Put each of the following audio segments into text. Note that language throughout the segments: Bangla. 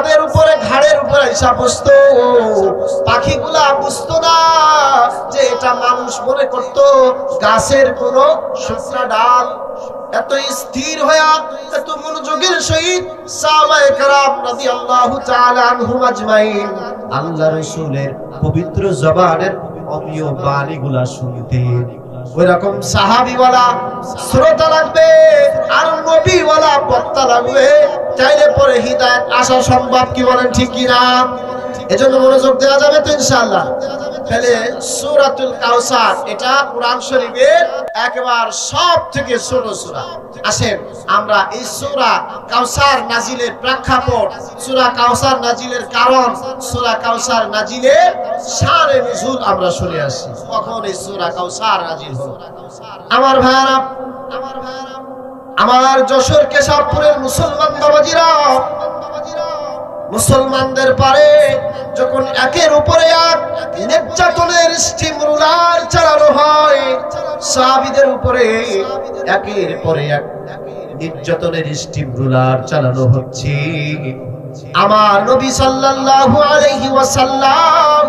কাঁধের উপরে, ঘাড়ের উপরে এসা বসতো পাখিগুলা বুঝতো না যে এটা মানুষ মনে করত গাছের কোন শুকনা ডাল। এত স্থির হয়ে, এত মনোযোগের সহিত আল্লাহ রাসূলের পবিত্র জবানের অমীয় বাণীগুলা শুনতেন। ওই রকম বলা শ্রোতা লাগবে, আর নবীওয়ালা বক্তা লাগবে। চাইলে পরে হিদায়ত আসা সম্ভব কি বলেন ঠিক কিনা? এজন্য মনোযোগ দেওয়া যাবে তো ইনশাআল্লাহ। তাহলে সূরাতুল কাউসার এটা কোরআন শরীফের একবার সব থেকে ছোট সূরা। আসেন, আমরা এই সূরা কাউসার নাজিলের প্রেক্ষাপট, সূরা কাউসার নাজিলের কারণ, সূরা কাউসার নাজিলের শানে নুজুল আমরা শুনে আসি। কখন এই সূরা কাউসার নাজিল হলো? আমার ভাইরা আমার ভাইরা আমার যশোর কেশবপুরের মুসলমান বাবাজিরা, মুসলমানদের পারে যখন একের উপরে এক সাহাবিদের উপরে একের পরে এক নির্যাতনের স্টিম রুলার চালানো হচ্ছে। আমার নবী সাল্লাল্লাহু আলাইহি ওয়াসাল্লাম,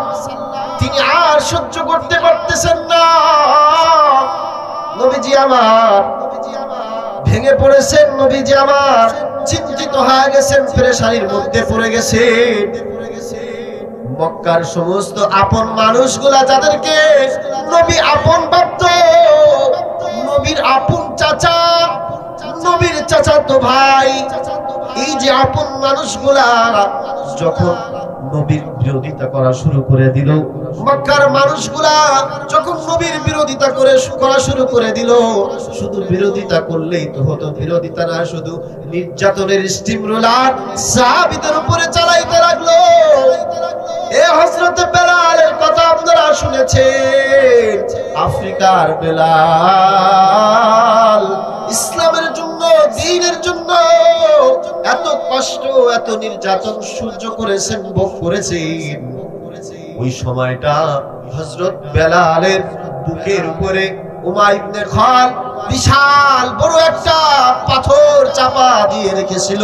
তিনি আর সহ্য করতে পারতেছেন না। নবীজি আমার ভেঙে পড়েছেন, নবীজি আমার চিন্তিত হয়ে গেছেন প্রেশানির মধ্যে পড়ে গেছে। মক্কার সমস্ত আপন মানুষগুলা যাদেরকে নবী আপন ভাবত নবীর চাচা তো ভাই, এই যে আপন মানুষগুলা যখন নবীর বিরোধিতা করা শুরু করে দিল, মক্কার মানুষগুলা যখন নবীর বিরোধিতা করে করা শুরু করে দিল, শুধু বিরোধিতা করলেই তো হতো, বিরোধিতা না, শুধু নির্যাতনের স্টিম রোলার সাহাবিদের উপরে চালাইতে লাগল। আফ্রিকার বেলাল, ইসলামের দ্বীনের জন্য এত কষ্ট, এত নির্যাতন সহ্য করেছেন, ভোগ করেছেন। ওই সময়টা হযরত বেলালের বুকের উপরে উমাই ইবনে খাল বিশাল বড় একটা পাথর চাপা দিয়ে রেখেছিল।